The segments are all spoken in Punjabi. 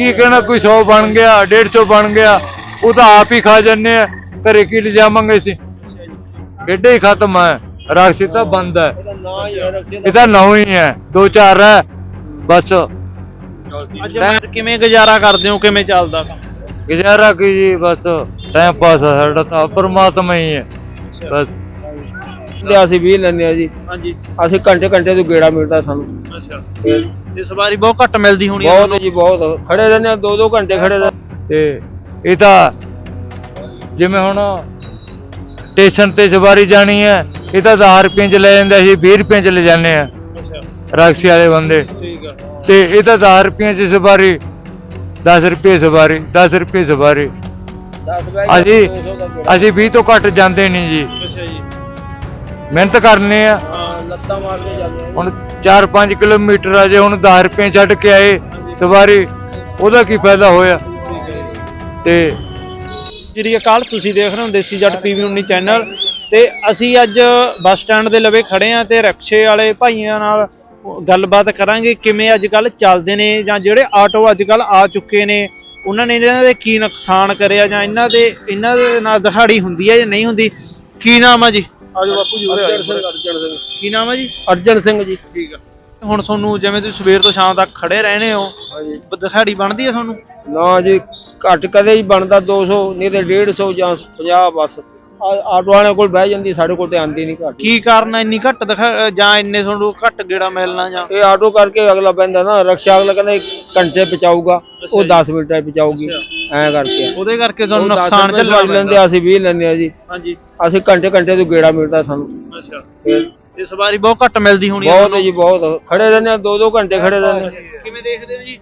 ਕੀ ਕਹਿਣਾ ਕੋਈ 100 ਬਣ ਗਿਆ 150 ਬਣ ਗਿਆ ਉਹ ਤਾਂ ਆਪ ਹੀ ਖਾ ਜੰਨੇ ਆ ਘਰੇ ਕੀ ਲਿਜਾਵਾਂਗੇ ਅਸੀਂ? ਖੇਡੇ ਹੀ ਖਤਮ ਹੈ ਰਾਖਸੀ ਤਾਂ ਬੰਦ ਹੈ ਇਹਦਾ ਨਾਂ ਹੀ ਹੈ ਦੋ ਚਾਰ ਹੈ ਬਸ। ਅੱਜ ਕਿਵੇਂ ਗੁਜ਼ਾਰਾ ਕਰਦੇ ਹੋ ਕਿਵੇਂ ਚੱਲਦਾ ਗੁਜ਼ਾਰਾ ਕੀ ਜੀ ਬਸ ਟਾਈਮ ਪਾਸ ਸਾਡਾ ਤਾਂ ਪਰਮਾਤਮਾ ਹੀ ਹੈ ਬਸ। ਤੇ ਅਸੀਂ ਵੀ ਲੈਂਦੇ ਆ ਜੀ। ਹਾਂਜੀ। ਅਸੀਂ ਘੰਟੇ ਘੰਟੇ ਤੋਂ ਗੇੜਾ ਮਿਲਦਾ ਸਾਨੂੰ। ਅੱਛਾ। ਤੇ ਸਵਾਰੀ ਬਹੁਤ ਘੱਟ ਮਿਲਦੀ ਹੋਣੀ ਆ ਬਹੁਤ ਜੀ ਬਹੁਤ। ਖੜੇ ਰਹਿੰਦੇ ਆ ਦੋ ਦੋ ਘੰਟੇ ਖੜੇ ਰਹਿੰਦੇ ਤੇ ਇਹ ਤਾਂ ਜਿਵੇਂ ਹੁਣ ਸਟੇਸ਼ਨ ਤੇ ਸਵਾਰੀ ਜਾਣੀ ਹੈ ਇਹ ਤਾਂ 1000 ਰੁਪਏ ਚ ਲੈ ਜਾਂਦੇ ਅਸੀਂ 20 ਰੁਪਏ ਚ ਲੈ ਜਾਂਦੇ ਆ ਅੱਛਾ। ਰਾਕਸੀ ਵਾਲੇ ਬੰਦੇ। ਠੀਕ ਆ। ਤੇ ਇਹ ਤਾਂ 1000 ਰੁਪਏ ਚ ਸਵਾਰੀ 10 ਰੁਪਏ ਸਵਾਰੀ 10 ਰੁਪਏ ਸਵਾਰੀ। 10 ਅਸੀਂ 200 ਦਾ ਗੇੜਾ। ਅਸੀਂ 20 ਤੋਂ ਘੱਟ ਜਾਂਦੇ ਨਹੀਂ ਜੀ। ਅੱਛਾ ਜੀ। ਮਿਹਨਤ ਕਰਨੇ ਆ। ਹਾਂ ਲੱਤਾਂ ਮਾਰ ਕੇ ਜਾਂਦੇ ਆ ਹੁਣ 4-5 ਕਿਲੋਮੀਟਰ ਆ ਜੇ ਹੁਣ 10 ਰੁਪਏ ਛੱਡ ਕੇ ਆਏ ਸਵਾਰੀ ਉਹਦਾ ਕੀ ਫਾਇਦਾ ਹੋਇਆ? ਤੇ ਸ੍ਰੀ ਅਕਾਲ ਤੁਸੀਂ ਦੇਖ ਰਹੇ ਹੋ ਦੇਸੀ ਜੱਟ ਪੀਵੀ 19 ਚੈਨਲ। ਤੇ ਅਸੀਂ ਅੱਜ ਬੱਸ ਸਟੈਂਡ ਦੇ ਲਵੇ ਖੜੇ ਆ ਤੇ ਰਕਸ਼ੇ ਵਾਲੇ ਭਾਈਆਂ ਨਾਲ ਗੱਲਬਾਤ ਕਰਾਂਗੇ ਕਿਵੇਂ ਅੱਜ ਕੱਲ ਚੱਲਦੇ ਨੇ ਜਾਂ ਜਿਹੜੇ ਆਟੋ ਅੱਜ ਕੱਲ ਆ ਚੁੱਕੇ ਨੇ ਉਹਨਾਂ ਨੇ ਇਹਨਾਂ ਦੇ ਕੀ ਨੁਕਸਾਨ ਕਰਿਆ ਜਾਂ ਇਹਨਾਂ ਦੇ ਇਹਨਾਂ ਦੇ ਨਾਲ ਦਿਹਾੜੀ ਹੁੰਦੀ ਹੈ ਜਾਂ ਨਹੀਂ ਹੁੰਦੀ? ਕੀ ਨਾਮ ਆ ਜੀ? ਆਜੋ ਬਾਪੂ ਜੀ ਉਰੇ ਅਰਜਨ ਸਿੰਘ ਆਜੋ ਅਰਜਨ ਸਿੰਘ। ਕੀ ਨਾਮ ਆ ਜੀ? ਅਰਜਨ ਸਿੰਘ ਜੀ। ਠੀਕ ਆ। ਹੁਣ ਤੁਹਾਨੂੰ ਜਿਵੇਂ ਤੁਸੀਂ ਸਵੇਰ ਤੋਂ ਸ਼ਾਮ ਤੱਕ ਖੜੇ ਰਹਿੰਦੇ ਹੋ ਹਾਂਜੀ। ਦਿਹਾੜੀ ਬਣਦੀ ਹੈ ਤੁਹਾਨੂੰ? ਨਾ ਜੀ ਘੱਟ ਕਦੇ ਹੀ ਬਣਦਾ 200 ਨਹੀਂ ਤੇ 150 ਜਾਂ 50 ਬਸ। ਆਟੋ ਵਾਲਿਆਂ ਕੋਲ ਬਹਿ ਜਾਂਦੀ ਸਾਡੇ ਕੋਲ ਤੇ ਆਂਦੀ ਨਹੀਂ ਘੱਟ। ਕੀ ਕਾਰਨ ਇੰਨੀ ਘੱਟ ਦਿਖਾ ਜਾਂ ਇੰਨੇ ਤੁਹਾਨੂੰ ਘੱਟ ਗੇੜਾ ਮਿਲਣਾ ਜਾਂ? ਇਹ ਆਟੋ ਕਰਕੇ ਅਗਲਾ ਪੈਂਦਾ ਨਾ ਰਕਸ਼ਾ ਅਗਲਾ ਕਹਿੰਦਾ ਇੱਕ ਘੰਟੇ ਪਹੁੰਚਾਊਗਾ ਉਹ ਜੀ। 10 ਮਿੰਟਾਂ ਪਹੁੰਚਾਊਗੀ। ਐਂ ਕਰਕੇ। ਉਹਦੇ ਕਰਕੇ ਦਸ ਨੁਕਸਾਨ ਲੱਗ ਲੈਂਦੇ ਆ, ਅਸੀਂ 20 ਲੈਂਦੇ ਆ ਜੀ। ਹਾਂਜੀ। ਅਸੀਂ ਘੰਟੇ ਘੰਟੇ ਤੋਂ ਗੇੜਾ ਮਿਲਦਾ ਸਾਨੂੰ। ਅੱਛਾ। ਇਹ ਸਵਾਰੀ ਬਹੁਤ ਘੱਟ ਮਿਲਦੀ ਹੋਣੀ ਬਹੁਤ। ਜੀ ਬਹੁਤ। ਖੜੇ ਰਹਿੰਦੇ ਆ ਦੋ ਦੋ ਘੰਟੇ ਖੜੇ ਰਹਿੰਦੇ। ਕਿਵੇਂ ਦੇਖਦੇ ਹੋ ਜੀ?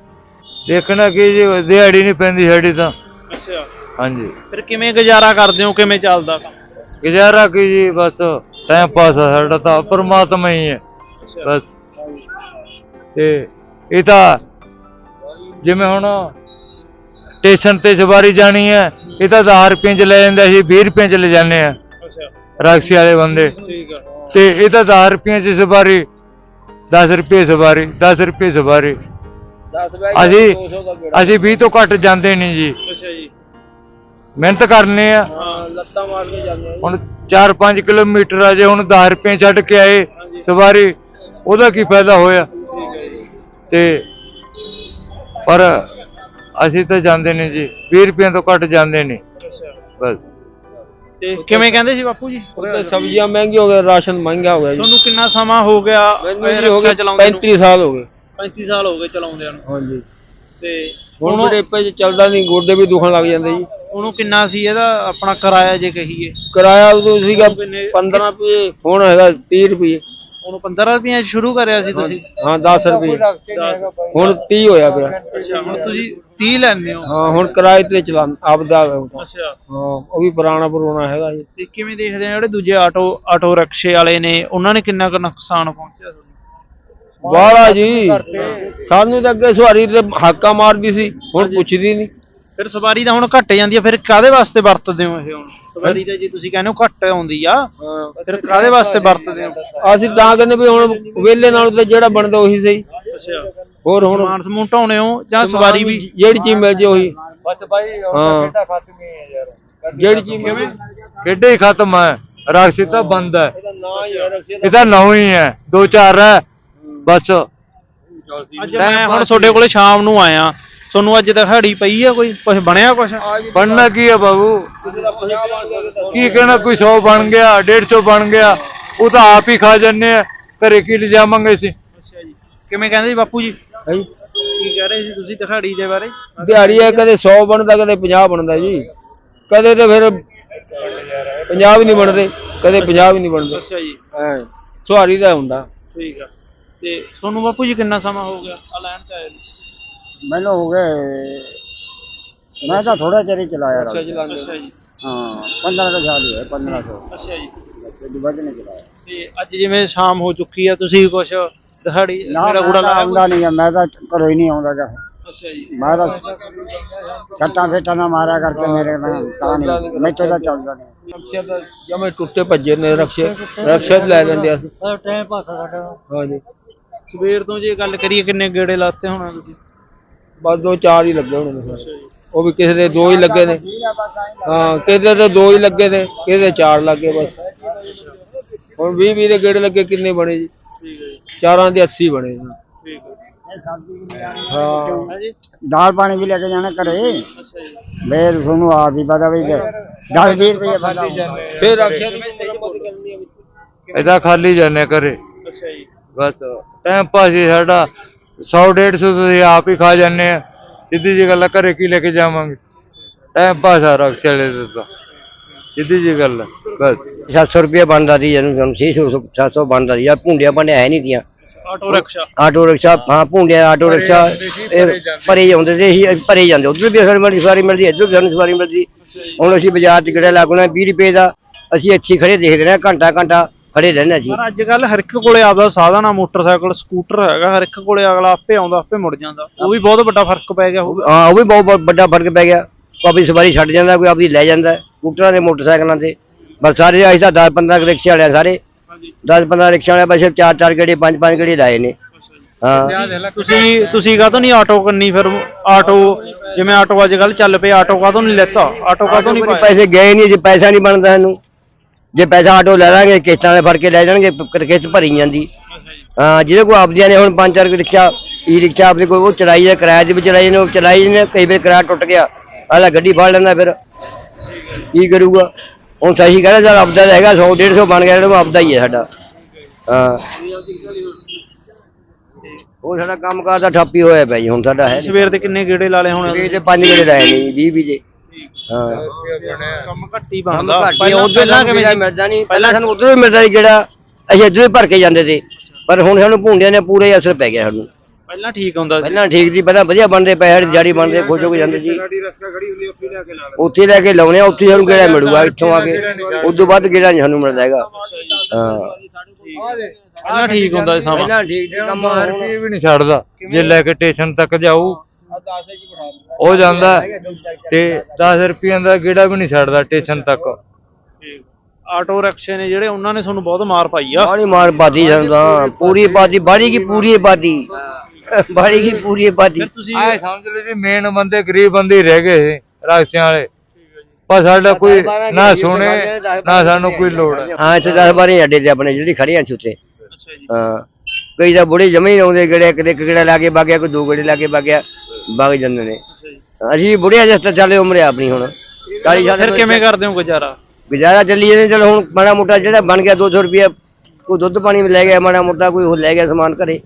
ਦੇਖਣਾ ਕੀ ਜੀ ਦਿਹਾੜੀ ਨਹੀਂ ਪੈਂਦੀ ਸਾਡੀ ਤਾਂ। ਅੱਛਾ। ਹਾਂਜੀ। ਫਿਰ ਕਿਵੇਂ ਗੁਜ਼ਾਰਾ ਕਰਦੇ ਹੋ? ਕਿਵੇਂ ਚੱਲਦਾ ਕੰਮ? ਗੁਜ਼ਾਰਾ ਕੀ ਜੀ ਬਸ ਟਾਈਮ ਪਾਸ ਹੈ ਸਾਡਾ ਤਾਂ ਪਰਮਾਤਮਾ ਹੀ ਹੈ। ਬਸ। ਤੇ ਇਹ ਤਾਂ ਜਿਵੇਂ ਹੁਣ ਸਟੇਸ਼ਨ ਤੇ ਸਵਾਰੀ ਜਾਣੀ ਹੈ ਇਹ ਤਾਂ 1000 ਰੁਪਏ ਚ ਲੈ ਜਾਂਦੇ ਅਸੀਂ 20 ਰੁਪਏ ਚ ਲੈ ਜਾਂਦੇ ਆ। ਅੱਛਾ। ਰਾਕਸੀ ਵਾਲੇ ਬੰਦੇ। ਠੀਕ ਆ। ਤੇ ਇਹ ਤਾਂ 1000 ਰੁਪਏ ਚ ਸਵਾਰੀ 10 ਰੁਪਏ ਸਵਾਰੀ 10 ਰੁਪਏ ਸਵਾਰੀ। 10 ਅਸੀਂ 200 ਦਾ ਗੇੜਾ। ਅਸੀਂ 20 ਤੋਂ ਘੱਟ ਜਾਂਦੇ ਨਹੀਂ ਜੀ। ਮਿਹਨਤ ਕਰਨੇ ਆ। ਹਾਂ ਲੱਤਾਂ ਮਾਰ ਕੇ ਜਾਂਦੇ। ਹੁਣ 4-5 ਕਿਲੋਮੀਟਰ ਆ ਜੇ ਹੁਣ 10 ਰੁਪਏ ਛੱਡ ਕੇ ਆਏ ਸਵਾਰੀ ਉਹਦਾ ਕੀ ਫਾਇਦਾ ਹੋਇਆ? ਤੇ ਪਰ ਅਸੀਂ ਤਾਂ ਜਾਂਦੇ ਨਹੀਂ ਜੀ 20 ਰੁਪਏ ਤੋਂ ਘੱਟ ਜਾਂਦੇ ਨਹੀਂ। ਬਸ। ਤੇ ਕਿਵੇਂ ਕਹਿੰਦੇ ਸੀ ਬਾਪੂ ਜੀ? ਉੱਤੇ ਸਬਜ਼ੀਆਂ ਮਹਿੰਗੀਆਂ ਹੋ ਗਈਆਂ ਰਾਸ਼ਨ ਮਹਿੰਗਾ ਹੋ ਗਿਆ ਜੀ। ਤੁਹਾਨੂੰ ਕਿੰਨਾ ਸਮਾਂ ਹੋ ਗਿਆ ਮੈਨੂੰ ਇਹ ਜੀ ਹੋ ਰਿਕਸ਼ਾ ਗਏ ਚਲਾਉਂਦੇ ਨੂੰ? 35 ਸਾਲ ਹੋ ਗਏ। 35 ਸਾਲ ਹੋ ਗਏ ਚਲਾਉਂਦਿਆਂ ਨੂੰ। ਹਾਂਜੀ। ਤੇ ਹੁਣ ਹੁਣ ਬੜੇਪੇ ਚ ਚੱਲਦਾ ਨਹੀਂ ਗੋਡੇ ਵੀ ਦੁਖਣ ਲੱਗ ਜਾਂਦੇ ਜੀ। ਉਹਨੂੰ ਕਿੰਨਾ ਸੀ ਇਹਦਾ? ਆਪਣਾ ਕਿਰਾਇਆ ਜੇ ਕਹੀਏ। ਕਿਰਾਇਆ ਉਦੋਂ ਸੀਗਾ ਕਿੰਨੇ 15 ਰੁਪਏ ਹੁਣ ਹੈਗਾ 30 ਰੁਪਏ। ਉਹਨੂੰ 15 ਰੁਪਏ ਸ਼ੁਰੂ ਕਰਿਆ ਸੀ ਤੁਸੀਂ? ਹਾਂ 10 ਰੁਪਏ ਹੁਣ 30 ਹੋਇਆ ਪਿਆ। ਅੱਛਾ ਹੁਣ ਤੁਸੀਂ 30 ਲੈਂਦੇ ਹੋ? ਹਾਂ ਹੁਣ ਕਿਰਾਏ ਤੇ ਚਲਾ ਆਪਦਾ ਹਾਂ ਅੱਛਾ। ਉਹ ਵੀ ਪੁਰਾਣਾ ਪੁਰਾਣਾ ਹੈਗਾ ਜੀ। ਤੇ ਕਿਵੇਂ ਦੇਖਦੇ ਆ ਜਿਹੜੇ ਦੂਜੇ ਆਟੋ ਆਟੋ ਰਕਸ਼ੇ ਵਾਲੇ ਨੇ ਉਹਨਾਂ ਨੇ ਕਿੰਨਾ ਕੁ ਨੁਕਸਾਨ ਪਹੁੰਚਿਆ ਤੁਹਾਨੂੰ ਵਾਲਾ ਜੀ। ਸਾਨੂੰ ਤਾਂ ਅੱਗੇ ਸਵਾਰੀ ਤੇ ਹਾਕਾ ਮਾਰਦੀ ਸੀ ਹੁਣ ਪੁੱਛਦੀ ਨਹੀਂ ਫਿਰ ਸਵਾਰੀ ਤਾਂ ਹੁਣ ਘਟ ਜਾਂਦੀ ਆ ਫਿਰ ਕਾਦੇ ਵਾਸਤੇ ਵਰਤਦੇ ਹੋ ਇਹ ਹੁਣ? ਸਵਾਰੀ ਤਾਂ ਜੇ ਤੁਸੀਂ ਕਹਿੰਦੇ ਹੋ ਘੱਟ ਆਉਂਦੀ ਆ ਫਿਰ ਕਾਦੇ ਵਾਸਤੇ ਵਰਤਦੇ ਹੋ? ਅਸੀਂ ਤਾਂ ਕਹਿੰਦੇ ਵੀ ਹੁਣ ਵੇਲੇ ਨਾਲ ਤੇ ਜਿਹੜਾ ਬਣਦਾ ਉਹੀ ਸਹੀ। ਅੱਛਾ। ਹੋਰ ਹੁਣ ਸਮਾਨ ਸਮੂਨ ਢਾਉਣੇ ਹੋ ਜਾਂ ਸਵਾਰੀ ਵੀ? ਜਿਹੜੀ ਚੀਜ਼ ਮਿਲ ਜੇ ਉਹੀ। ਬਸ ਭਾਈ ਹਾਂ। ਖਤਮ ਹੀ ਹੈ ਯਾਰ। ਜਿਹੜੀ ਚੀਜ਼ ਮਿਲੇ ਖੇਡੇ ਹੀ ਖਤਮ ਹੈ। ਰਾਕਸੀ ਤਾਂ ਬੰਦ ਹੈ। ਇਹਦਾ ਨੌ ਹੀ ਹੈ। ਦੋ ਚਾਰ ਹੈ। ਬਸ। ਅੱਜ ਮੈਂ ਹੁਣ ਤੁਹਾਡੇ ਕੋਲੇ ਸ਼ਾਮ ਨੂੰ ਆਇਆ। ਤੁਹਾਨੂੰ ਅੱਜ ਦਿਹਾੜੀ ਪਈ ਆ ਕੋਈ ਕੁਝ ਬਣਿਆ ਕੁਝ ਬਣਨਾ ਕੀ ਹੈ ਬਾਬੂ? ਕੀ ਕਹਿਣਾ ਕੋਈ 100 ਬਣ ਗਿਆ 150 ਬਣ ਗਿਆ ਉਹ ਤਾਂ ਆਪ ਹੀ ਖਾ ਜੰਨੇ ਆ। ਘਰੇ ਕੀ ਲਿਜਾਵਾਂਗੇ ਅਸੀਂ ਅੱਛਾ ਜੀ। ਕਿਵੇਂ ਕਹਿੰਦੇ ਜੀ ਬਾਪੂ ਜੀ? ਹੈ ਜੀ। ਕੀ ਕਹਿ ਰਹੇ ਸੀ ਤੁਸੀਂ ਦਿਹਾੜੀ ਦੇ ਬਾਰੇ? ਦਿਹਾੜੀ ਹੈ ਕਦੇ 100 ਬਣਦਾ ਕਦੇ 50 ਬਣਦਾ ਜੀ। ਕਦੇ ਤੇ ਫਿਰ 50 ਵੀ ਨਹੀਂ ਬਣਦੇ ਕਦੇ 50 ਵੀ ਨਹੀਂ ਬਣਦੇ। ਅੱਛਾ ਜੀ। ਐ ਸਵਾਰੀ ਦਾ ਹੁੰਦਾ। ਠੀਕ ਆ। ਤੇ ਤੁਹਾਨੂੰ ਬਾਪੂ ਜੀ ਕਿੰਨਾ ਸਮਾਂ ਹੋ ਗਿਆ ਆ ਲੈਣ ਚ ਆਏ ਨੂੰ? ਮੈਨੂੰ ਹੋ ਗਏ ਮੈਂ ਤਾਂ ਥੋੜਾ ਚਿਰ ਹੀ ਚਲਾਇਆ ਅੱਛਾ ਜੀ ਲਾਂਦੇ ਅੱਛਾ ਜੀ। ਹਾਂ 15 ਦਾ ਸਾਲ ਹੀ ਹੈ 15 ਤੋਂ ਅੱਛਾ ਜੀ। ਤੇ ਵੱਧ ਨਹੀਂ ਚਲਾਇਆ। ਤੇ ਅੱਜ ਜਿਵੇਂ ਸ਼ਾਮ ਹੋ ਚੁੱਕੀ ਆ ਤੁਸੀਂ ਕੁਛ ਦਿਹਾੜੀ ਨਾ ਮੇਰਾ ਮੈਂ ਗੁੜਾ ਤਾਂ ਲਾਇਆ ਆਉਂਦਾ ਨਹੀਂ ਆ, ਮੈਂ ਤਾਂ ਘਰੋਂ ਹੀ ਨਹੀਂ ਆਉਂਦਾ ਗਾ ਕੋਈ? ਅੱਛਾ ਜੀ। ਮੈਂ ਤਾਂ ਛੱਟਾਂ ਫੇਟਾਂ ਨਾ ਮਾਰਿਆ ਕਰਕੇ ਮੇਰੇ ਨਾਲ ਤਾਂ ਨਹੀਂ। ਮੈਂ ਤਾਂ ਚੱਲਦਾ ਨਹੀਂ। ਰਕਸ਼ੇ ਦਾ ਜਮੇ ਟੁੱਟੇ ਭੱਜੇ ਨੇ ਰਕਸ਼ੇ ਰਕਸ਼ੇ ਤੇ ਲੈ ਲੈਂਦੇ ਅਸੀਂ। ਟਾਈਮ ਪਾਸ ਸਾਡਾ। ਹਾਂਜੀ। ਸਵੇਰ ਤੋਂ ਜੇ ਗੱਲ ਕਰੀਏ ਕਿੰਨੇ ਗੇੜੇ ਲਾਤੇ ਹੋਣਾ ਤੁਸੀਂ? ਬਸ ਦੋ ਚਾਰ ਹੀ ਲੱਗੇ ਹੋਣੇ ਨੇ ਉਹ ਵੀ ਕਿਸੇ ਦੇ ਦੋ ਹੀ ਲੱਗੇ ਨੇ। ਹਾਂ ਕਿਸੇ ਦੇ ਦੋ ਹੀ ਲੱਗੇ ਨੇ ਕਿਸੇ ਦੇ ਚਾਰ ਲੱਗੇ ਬਸ। ਹੁਣ 20 20 ਦੇ ਗੇੜੇ ਲੱਗੇ ਕਿੰਨੇ ਬਣੇ ਜੀ? ਚਾਰਾਂ ਦੇ 80 ਬਣੇ ਜੀ। ਹਾਂ। ਦਾਲ ਪਾਣੀ ਵੀ ਲੈ ਕੇ ਜਾਣਾ ਘਰੇ। ਅੱਛਾ ਤੁਹਾਨੂੰ ਆਪ ਹੀ ਪਤਾ ਵੀ 10 20 ਰੁਪਏ ਫਾਇਦਾ ਫਿਰ ਆਖਿਆ ਇਹਦਾ ਖਾਲੀ ਜਾਣੇ ਘਰੇ। ਅੱਛਾ ਜੀ। ਬਸ ਟਾਈਮ ਪਾਸ ਹੀ ਸਾਡਾ। 100 150 ਤੁਸੀਂ ਆਪ ਹੀ ਖਾ ਜਾਂਦੇ ਆ। ਸਿੱਧੀ ਜੀ ਗੱਲ ਆ, ਘਰੇ ਕੀ ਲੈ ਕੇ ਜਾਵਾਂਗੇ? ਟਾਈਮ ਪਾਸ ਆ ਰਕਸ਼ੇ ਵਾਲੇ ਦਾ ਤਾਂ। ਸਿੱਧੀ ਜੀ ਗੱਲ ਆ, ਬਸ। 700 ਰੁਪਏ ਬਣਦਾ ਸੀ ਜਦੋਂ ਸਾਨੂੰ 600 700 ਬਣਦਾ ਸੀ। ਭੁੰਡੀਆਂ ਬਣਿਆ ਹੈ ਨਹੀਂ ਦੀਆਂ ਆਟੋ ਰਿਕਸ਼ਾ। ਆਟੋ ਰਿਕਸ਼ਾ ਹਾਂ ਭੁੰਡੀਆਂ ਆਟੋ ਰਿਕਸ਼ਾ। ਇਹ ਭਰੇ ਹੀ ਆਉਂਦੇ ਸੀ ਅਸੀਂ ਭਰੇ ਹੀ ਜਾਂਦੇ। ਉਧਰ ਵੀ ਸਾਨੂੰ ਮਿਲਦੀ ਸਵਾਰੀ ਮਿਲਦੀ ਇੱਧਰ ਵੀ ਸਾਨੂੰ ਸਵਾਰੀ ਮਿਲਦੀ। ਹੁਣ ਅਸੀਂ ਬਾਜ਼ਾਰ 'ਚ ਗੇੜਾ ਲਾਗਣਾ 20 ਰੁਪਏ ਦਾ। ਅਸੀਂ ਹੀ ਖੜੇ ਦੇਖਦੇ ਰਹੇ ਘੰਟਾ ਘੰਟਾ। ਖੜੇ ਰਹਿੰਦੇ ਹਾਂ ਜੀ। ਪਰ ਅੱਜ ਕੱਲ ਹਰ ਇੱਕ ਕੋਲੇ ਆਪਦਾ ਸਾਧਨ ਆ ਮੋਟਰਸਾਈਕਲ ਸਕੂਟਰ ਹੈਗਾ ਹਰ ਇੱਕ ਕੋਲੇ ਅਗਲਾ ਆਪੇ ਆਉਂਦਾ ਆਪੇ ਮੁੜ ਜਾਂਦਾ। ਉਹ ਵੀ ਬਹੁਤ ਵੱਡਾ ਫ਼ਰਕ ਪੈ ਗਿਆ। ਹੋਊ ਹਾਂ ਉਹ ਵੀ ਬਹੁਤ ਵੱਡਾ ਫ਼ਰਕ ਪੈ ਗਿਆ। ਕੋਈ ਆਪਣੀ ਸਵਾਰੀ ਛੱਡ ਜਾਂਦਾ ਕੋਈ ਆਪਦੀ ਲੈ ਜਾਂਦਾ ਸਕੂਟਰਾਂ ਦੇ ਮੋਟਰਸਾਈਕਲਾਂ ਤੇ ਬਸ ਸਾਰੇ ਅਸੀਂ ਤਾਂ 10 15 ਰਿਕਸ਼ੇ ਵਾਲੇ ਆ ਸਾਰੇ। 10 15 ਰਿਕਸ਼ੇ ਵਾਲੇ ਬਸ ਚਾਰ ਚਾਰ ਗੇੜੇ ਪੰਜ ਪੰਜ ਗੇੜੇ ਲਾਏ ਨੇ। ਹਾਂ। ਤੁਸੀਂ ਤੁਸੀਂ ਕਾਹਤੋਂ ਨਹੀਂ ਆਟੋ ਕੰਨੀ ਫਿਰ? ਆਟੋ ਜਿਵੇਂ ਆਟੋ ਅੱਜ ਕੱਲ ਚੱਲ ਪਏ ਆਟੋ ਕਾਹਤੋਂ ਨਹੀਂ ਲੈਤਾ? ਆਟੋ ਕਾਹਤੋਂ ਨਹੀਂ ਪੈਸੇ ਗਏ ਨਹੀਂ ਜੇ ਪੈਸਾ ਨਹੀਂ ਬਣਦਾ ਸਾਨੂੰ। ਜੇ ਪੈਸਾ ਆਟੋ ਲੈ ਲਾਂਗੇ ਕਿਸ਼ਤਾਂ ਵਾਲੇ ਫੜ ਕੇ ਲੈ ਜਾਣਗੇ ਪ- ਕਿਸ਼ਤ ਭਰੀ ਜਾਂਦੀ। ਹਾਂ ਜਿਹਦੇ ਕੋਲ ਆਪਦੀਆਂ ਨੇ ਹੁਣ ਪੰਜ ਚਾਰ ਰਿਕਸ਼ਾ ਈ ਰਿਕਸ਼ਾ ਆਪਣੇ ਕੋਲ ਉਹ ਚਲਾਈ ਹੈ ਕਿਰਾਏ ਤੇ ਵੀ ਚਲਾਈ ਨੇ ਉਹ ਚਲਾਈ ਨੇ ਕਈ ਵਾਰ ਕਿਰਾਇਆ ਟੁੱਟ ਗਿਆ। ਆਲਾ ਗੱਡੀ ਫੜ ਲੈਂਦਾ ਫਿਰ। ਕੀ ਕਰੂਗਾ? ਹੁਣ ਸਹੀ ਕਹਿੰਦਾ ਜਦ ਆਪਦਾ ਤਾਂ ਹੈਗਾ 100 150 ਬਣ ਗਿਆ ਜਿਹੜਾ ਉਹ ਆਪਦਾ ਹੀ ਹੈ ਸਾਡਾ। ਹਾਂ। ਉਹ ਸਾਡਾ ਕੰਮਕਾਰ ਦਾ ਠੱਪੀ ਹੋਇਆ ਪਿਆ ਜੀ ਹੁਣ ਸਾਡਾ ਹੈ ਸਵੇਰ ਦੇ ਕਿੰਨੇ ਗੇੜੇ ਲਾ ਲਏ ਹੁਣ? ਨਹੀਂ ਤੇ ਪੰਜ ਗੇੜੇ ਲਾਏ ਨੇ 20 20 ਜੇ ਹਾਂ। ਕੰਮ ਘੱਟੀ ਬਣਦਾ। ਉੱਧਰ ਪਹਿਲਾਂ ਕਿਵੇਂ ਕਿਵੇਂ ਮਿਲਦਾ ਨਹੀਂ। ਪਹਿਲਾਂ ਸਾਨੂੰ ਉਧਰੋਂ ਹੀ ਮਿਲਦਾ ਸੀ ਜਿਹੜਾ ਅਸੀਂ ਇੱਧਰੋਂ ਹੀ ਭਰ ਕੇ ਜਾਂਦੇ ਸੀ। ਪਰ ਹੁਣ ਸਾਨੂੰ ਭੁੰਡਿਆਂ ਨੇ ਪੂਰੇ ਅਸਰ ਪੈ ਗਿਆ ਸਾਨੂੰ। ਪਹਿਲਾਂ ਠੀਕ ਹੁੰਦਾ ਸੀ। ਪਹਿਲਾਂ ਠੀਕ ਸੀ ਪਹਿਲਾਂ ਵਧੀਆ ਬਣਦੇ ਪਏ ਜਾੜੀ ਬਣਦੇ ਖੁਸ਼ ਹੋ ਕੇ ਜਾਂਦੇ ਜੀ ਸਾਡੀ ਰਸਕਾ ਖੜੀ ਹੁੰਦੀ ਉੱਥੇ ਲੈ ਕੇ ਲਾ ਉੱਥੇ ਲੈ ਕੇ ਲਾਉਣੇ ਆ ਉੱਥੇ ਸਾਨੂੰ ਗੇੜਾ ਮਿਲੂਗਾ ਇੱਥੋਂ ਆ ਕੇ। ਉਸ ਤੋਂ ਵੱਧ ਗੇੜਾ ਨਹੀਂ ਸਾਨੂੰ ਮਿਲਦਾ ਹੈਗਾ। ਹਾਂ। ਪਹਿਲਾਂ ਠੀਕ ਹੁੰਦਾ ਸੀ ਸਮਾਂ। ਪਹਿਲਾਂ ਠੀਕ ਸੀ ਕੰਮ ਰੁਪਏ ਵੀ ਨਹੀਂ ਛੱਡਦਾ। ਜੇ ਲੈ ਕੇ ਸਟੇਸ਼ਨ ਤੱਕ ਜਾਊ। ਉਹ ਜਾਂਦਾ ਤੇ 10 ਰੁਪਈਆਂ ਦਾ ਗੇੜਾ ਵੀ ਨਹੀਂ ਛੱਡਦਾ ਸਟੇਸ਼ਨ ਤੱਕ। ਆਟੋ ਰਿਕਸ਼ੇ ਨੇ ਜਿਹੜੇ ਉਹਨਾਂ ਨੇ ਤੁਹਾਨੂੰ ਬਹੁਤ ਮਾਰ ਪਾਈ ਆ। ਬਾੜੀ ਮਾਰ ਪਾਦੀ ਜਾਂਦਾ ਪੂਰੀ ਪਾਦੀ ਬਾੜੀ ਕੀ ਪੂਰੀ ਪਾਦੀ ਬਾੜੀ ਕੀ ਪੂਰੀ ਤੁਸੀਂ ਆਏ ਸਮਝ ਲਓ ਜੀ ਮੇਨ ਬੰਦੇ ਗਰੀਬ ਬੰਦੇ ਰਹਿ ਗਏ ਸੀ ਰਕਸ਼ਿਆਂ ਵਾਲੇ। ਪਰ ਸਾਡਾ ਕੋਈ ਨਾ ਸੁਣੇ ਨਾ ਸਾਨੂੰ ਕੋਈ ਲੋੜ। ਹੈ ਇੱਥੇ 10 12 ਅੱਡੇ ਤੇ ਆਪਣੇ ਜਿਹੜੀ ਖੜੇ ਆ ਛੁੱਤੇ ਅੱਛਾ ਜੀ। ਹਾਂ ਕਈ ਤਾਂ ਬੁੜੇ ਜਮੇ ਹੀ ਆਉਂਦੇ ਗੜੇ ਕਿਤੇ ਇੱਕ ਗੇੜਾ ਲਾ ਕੇ ਵਗਿਆ ਕੋਈ ਦੋ ਗੇੜੇ ਲਾ ਕੇ ਵਗਿਆ ਵਗ ਜਾਂਦੇ ਨੇ। ਅਸੀਂ ਬੁੜਿਆ ਜਿਸ ਤਰ੍ਹਾਂ ਚੱਲੇ ਉਮਰੇ ਆਪਣੀ ਹੁਣ। 40 ਸਾਲ ਫਿਰ ਕਿਵੇਂ ਕਰਦੇ ਹੋ ਗੁਜ਼ਾਰਾ? ਗੁਜ਼ਾਰਾ ਚੱਲੀ ਜਾਂਦੇ ਚਲੋ ਹੁਣ ਮਾੜਾ ਮੋਟਾ ਜਿਹੜਾ ਬਣ ਗਿਆ 200 ਰੁਪਏ ਕੋਈ ਦੁੱਧ ਪਾਣੀ ਲੈ ਗਿਆ ਮਾੜਾ ਮੋਟਾ ਕੋਈ ਲੈ ਗਿਆ ਸਮਾਨ ਘਰੇ।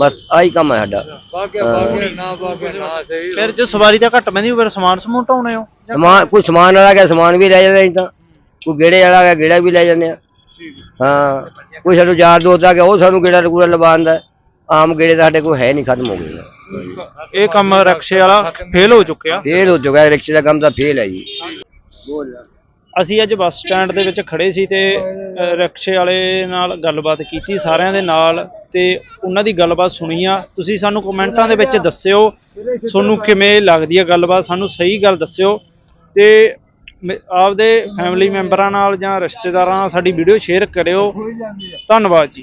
ਬਸ ਆਹੀ ਕੰਮ ਹੈ ਸਾਡਾ। ਬਾਕੀ ਬਾਕੀ ਨਾ ਬਾਕੀ ਨਾ ਸਹੀ ਫਿਰ ਜੇ ਸਵਾਰੀ ਤਾਂ ਘੱਟ ਪੈਂਦੀ ਫਿਰ ਸਮਾਨ ਸਮੂਨ ਢਾਉਣੇ ਹੋ? ਸਮਾਨ ਕੋਈ ਸਮਾਨ ਵਾਲਾ ਗਿਆ ਸਮਾਨ ਵੀ ਲੈ ਜਾਂਦੇ ਅਸੀਂ ਤਾਂ। ਕੋਈ ਗੇੜੇ ਵਾਲਾ ਗਿਆ ਗੇੜਾ ਵੀ ਲੈ ਜਾਂਦੇ ਆ। ਹਾਂ ਕੋਈ ਸਾਨੂੰ ਯਾਰ ਦੋਸਤ ਆ ਗਿਆ ਉਹ ਸਾਨੂੰ ਗੇੜਾ ਰਗੂੜਾ ਲਵਾਉਂਦਾ ਆਮ ਗੇੜੇ ਤਾਂ ਸਾਡੇ ਕੋਲ ਹੈ ਨਹੀਂ ਖਤਮ ਹੋ ਗਏ। ਇਹ ਕੰਮ ਰਕਸ਼ੇ ਵਾਲਾ ਫੇਲ ਹੋ ਚੁੱਕਿਆ। ਫੇਲ ਹੋ ਚੁੱਕਾ ਰਿਕਸ਼ੇ ਦਾ ਕੰਮ ਤਾਂ ਫੇਲ ਹੈ ਜੀ। ਅਸੀਂ ਅੱਜ ਬੱਸ ਸਟੈਂਡ ਦੇ ਵਿੱਚ ਖੜੇ ਸੀ ਤੇ ਅ, ਰਿਕਸ਼ੇ ਵਾਲੇ ਨਾਲ ਗੱਲਬਾਤ ਕੀਤੀ ਸਾਰਿਆਂ ਦੇ ਨਾਲ ਤੇ ਉਹਨਾਂ ਦੀ ਗੱਲਬਾਤ ਸੁਣੀ ਆ। ਤੁਸੀਂ ਸਾਨੂੰ ਕਮੈਂਟਾਂ ਦੇ ਵਿੱਚ ਦੱਸਿਓ ਤੁਹਾਨੂੰ ਕਿਵੇਂ ਲੱਗਦੀ ਹੈ ਗੱਲਬਾਤ ਸਾਨੂੰ ਸਹੀ ਗੱਲ ਦੱਸਿਓ। ਤੇ ਮ- ਆਪਦੇ ਫੈਮਿਲੀ ਮੈਂਬਰਾਂ ਨਾਲ ਜਾਂ ਰਿਸ਼ਤੇਦਾਰਾਂ ਨਾਲ ਸਾਡੀ ਵੀਡੀਓ ਸ਼ੇਅਰ ਕਰਿਓ। ਧੰਨਵਾਦ ਜੀ।